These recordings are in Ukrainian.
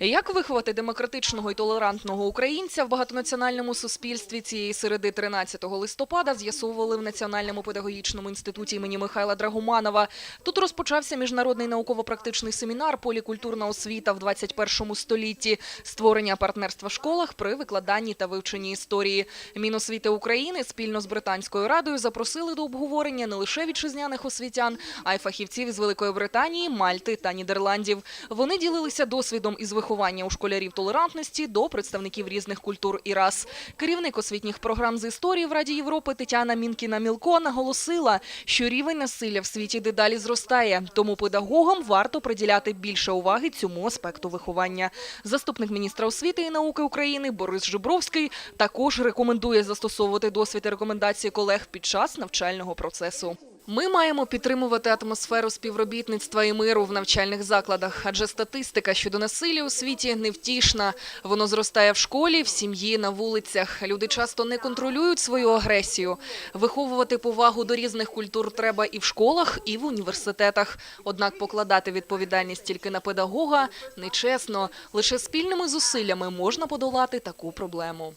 Як виховати демократичного і толерантного українця в багатонаціональному суспільстві цієї середи 13 листопада з'ясовували в Національному педагогічному інституті імені Михайла Драгоманова. Тут розпочався міжнародний науково-практичний семінар «Полікультурна освіта в 21 столітті. Створення партнерства в школах при викладанні та вивченні історії. Міносвіти України спільно з Британською радою запросили до обговорення не лише вітчизняних освітян, а й фахівців із Великої Британії, Мальти та Нідерландів. Вони ділилися досвідом із виховання у школярів толерантності до представників різних культур і рас. Керівник освітніх програм з історії в Раді Європи Тетяна Мінкіна-Мілко наголосила, що рівень насилля в світі дедалі зростає, тому педагогам варто приділяти більше уваги цьому аспекту виховання. Заступник міністра освіти і науки України Борис Жибровський також рекомендує застосовувати досвід і рекомендації колег під час навчального процесу. Ми маємо підтримувати атмосферу співробітництва і миру в навчальних закладах, адже статистика щодо насилля у світі невтішна. Воно зростає в школі, в сім'ї, на вулицях. Люди часто не контролюють свою агресію. Виховувати повагу до різних культур треба і в школах, і в університетах. Однак покладати відповідальність тільки на педагога нечесно. Лише спільними зусиллями можна подолати таку проблему.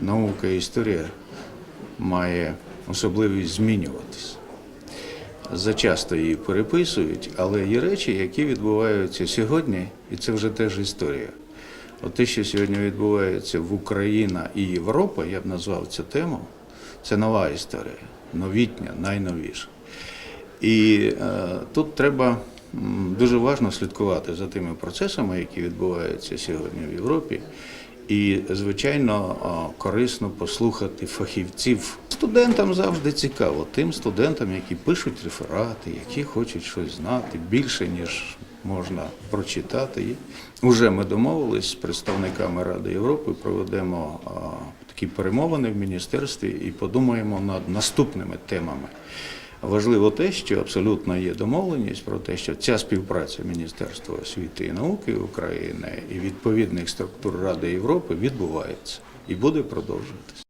Наука і історія має особливість змінюватись. Зачасто її переписують, але є речі, які відбуваються сьогодні, і це вже теж історія. От те, що сьогодні відбувається в Україні і Європа, я б назвав цю тему, це нова історія, новітня, найновіша. І е, тут треба дуже важно слідкувати за тими процесами, які відбуваються сьогодні в Європі. І, звичайно, корисно послухати фахівців. Студентам завжди цікаво, тим студентам, які пишуть реферати, які хочуть щось знати більше, ніж можна прочитати. Уже ми домовились з представниками Ради Європи, проведемо такі перемовини в міністерстві і подумаємо над наступними темами. Важливо те, що абсолютно є домовленість про те, що ця співпраця Міністерства освіти і науки України і відповідних структур Ради Європи відбувається і буде продовжуватися.